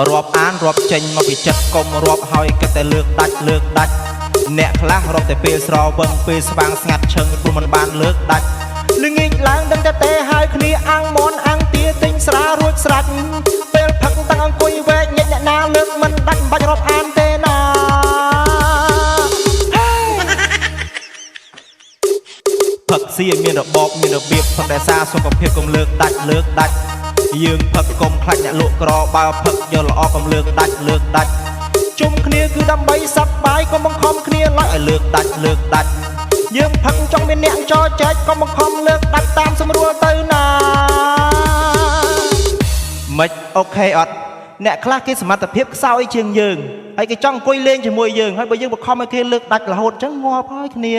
រាប់អានរាប់ចេញមកពីចិត្តកុំរាប់ហើយគិតតែលើកដាច់លើកដាច់អ្នកខ្លះរាប់តែពេលស្រវឹងពេលស្វាងស្ងាត់ឈឹងព្រោះមិនបានលើកដាច់ល្ងាចឡើងដឹងតែទេហើយគ្នាអាំងមន់អាំងទាទិញស្រារួចស្រេចពេលផឹកតាំងអង្គុយវែកញិចអ្នកណាលើកមិនដាច់មិនបាច់រាប់អានទេណាផឹកស៊ីឲ្យមានរបបមានរបៀបផឹកតែសារសុខភាពកុំលើកដាច់លើកដាច់ យើងផឹកកុំខ្លាចអ្នកលក់ក្របើផឹកយកល្អកុំលើកដាច់លើកដាច់ជុំគ្នាគឺដើម្បីសប្បាយកុំបង្ខំគ្នាឡើយឲ្យលើកដាច់លើកដាច់យើងផឹកចង់មានអ្នកចរចែកកុំបង្ខំលើកដាច់តាមស្រួលទៅណាមិនអូខេអត់អ្នកខ្លះគេសមត្ថភាពខ្សោយជាងយើងហើយគេចង់អង្គុយលេងជាមួយយើងហើយបើយើងបង្ខំឲ្យគេលើកដាច់រហូតអញ្ចឹងងាប់ហើយគ្នា